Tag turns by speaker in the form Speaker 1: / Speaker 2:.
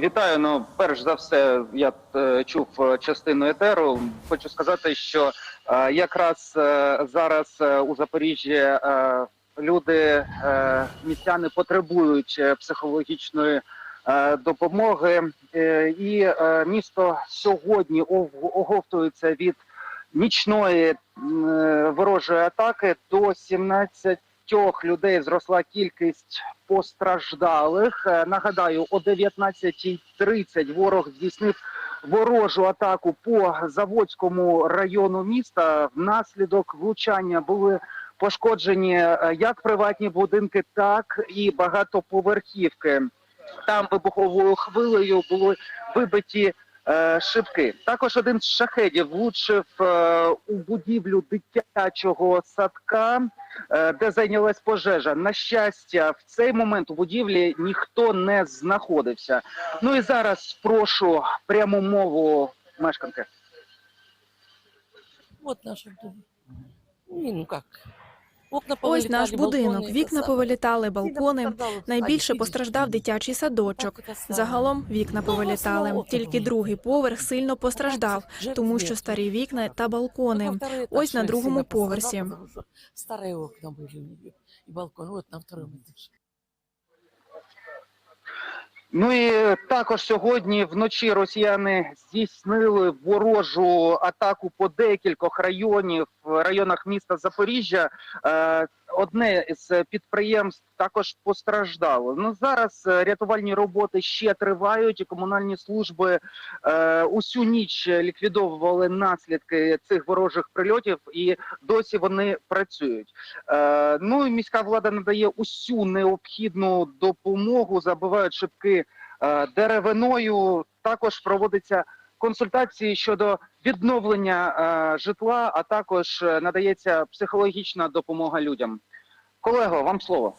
Speaker 1: вітаю. Ну, перш за все, я е, чув е, частину етеру. Хочу сказати, що е, якраз зараз у Запоріжжі люди, містяни потребують психологічної допомоги, і місто сьогодні ов- оговтується від нічної ворожої атаки до 17 людей зросла кількість постраждалих. Е, Нагадаю, о 19.30 ворог здійснив ворожу атаку по Заводському району міста. Внаслідок влучання були пошкоджені е, як приватні будинки, так і багатоповерхівки. Там вибуховою хвилею були вибиті шибки. Також один з шахедів влучив е, у будівлю дитячого садка, е, де зайнялась пожежа. На щастя, в цей момент у будівлі ніхто не знаходився. Ну і зараз прошу пряму мову мешканки.
Speaker 2: Вот наш дом. Не, ну как. Окна
Speaker 3: Ось наш
Speaker 2: повылетали,
Speaker 3: будинок,
Speaker 2: балконы,
Speaker 3: вікна
Speaker 2: это самое.
Speaker 3: повилітали,
Speaker 2: Сильно
Speaker 3: балкони.
Speaker 2: пострадало
Speaker 3: Найбільше
Speaker 2: садик,
Speaker 3: постраждав
Speaker 2: видите?
Speaker 3: дитячий садочок.
Speaker 2: Так, это самое.
Speaker 3: Загалом вікна
Speaker 2: Ну,
Speaker 3: повилітали.
Speaker 2: основа
Speaker 3: Тільки
Speaker 2: окна
Speaker 3: другий поверх сильно постраждав,
Speaker 2: Жертв
Speaker 3: тому
Speaker 2: нет.
Speaker 3: що старі вікна та
Speaker 2: Только
Speaker 3: балкони.
Speaker 2: второй этаж
Speaker 3: Ось на
Speaker 2: сильно
Speaker 3: другому
Speaker 2: пострадал,
Speaker 3: поверсі.
Speaker 2: потому что Старые окна были у нее. И балкон. Вот на втором этаже.
Speaker 1: Ну і також сьогодні вночі росіяни здійснили ворожу атаку по декількох районів районах міста Запоріжжя. Е, Одне з підприємств також постраждало. Ну зараз е, рятувальні роботи ще тривають, і комунальні служби е, усю ніч ліквідовували наслідки цих ворожих прильотів, і досі вони працюють. Е, Ну і міська влада надає усю необхідну допомогу, забивають шибки е, деревиною. Також проводиться консультації щодо відновлення е, житла, а також е, надається психологічна допомога людям. Колего, вам слово.